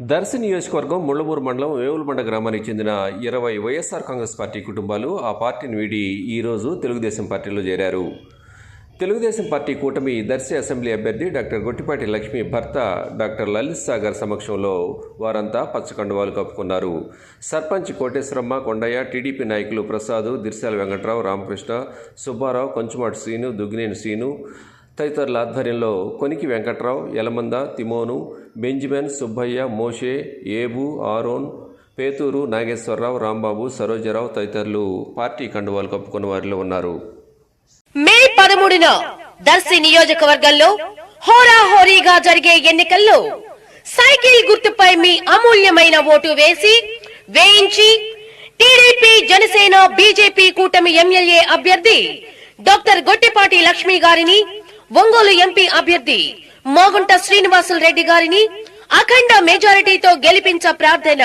దర్శి నియోజకవర్గం ముళ్ళమూరు మండలం వేవులమండ గ్రామానికి చెందిన ఇరవై వైఎస్ఆర్ కాంగ్రెస్ పార్టీ కుటుంబాలు ఆ పార్టీని వీడి ఈరోజు తెలుగుదేశం పార్టీలో చేరారు. తెలుగుదేశం పార్టీ కూటమి దర్శి అసెంబ్లీ అభ్యర్థి డాక్టర్ గొట్టిపాటి లక్ష్మి భర్త డాక్టర్ లలిత్ సాగర్ సమక్షంలో వారంతా పచ్చకండువాలు కప్పుకున్నారు. సర్పంచ్ కోటేశ్వరమ్మ కొండయ్య టీడీపీ నాయకులు ప్రసాద్ దిర్శాల వెంకట్రావు రామకృష్ణ సుబ్బారావు కొంచుమాటి శ్రీను దుగ్గినేని శ్రీను తదితరుల ఆధ్వర్యంలో కొనికి వెంకట్రావు యలమంద తిమోను బెంజమిన్ సుబ్బయ్య మోషే ఏబు ఆరోన్ పేతూరు నాగేశ్వరరావు రాంబాబు సరోజరావు తదితరులు పార్టీ కండువాలు కప్పుకున్న వారిలో ఉన్నారు. మే పదమూడున దర్శి నియోజకవర్గంలో హోరాహోరీగా జరిగే ఎన్నికల్లో సైకిల్ గుర్తుపై మీ అమూల్యమైన ఓటు వేసి వేయించి టీడీపీ జనసేన బీజేపీ కూటమి ఎమ్మెల్యే అభ్యర్థి డాక్టర్ గొట్టిపాటి లక్ష్మి గారిని ఒంగోలు ఎంపీ అభ్యర్థి మోగుంట శ్రీనివాసులు రెడ్డి గారిని అఖండ మెజారిటీతో గెలిపించ ప్రార్థన.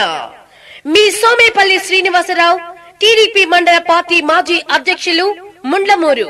మీ సోమేపల్లి శ్రీనివాసరావు టీడీపీ మండల పార్టీ మాజీ అధ్యక్షులు ముండ్లమూరు.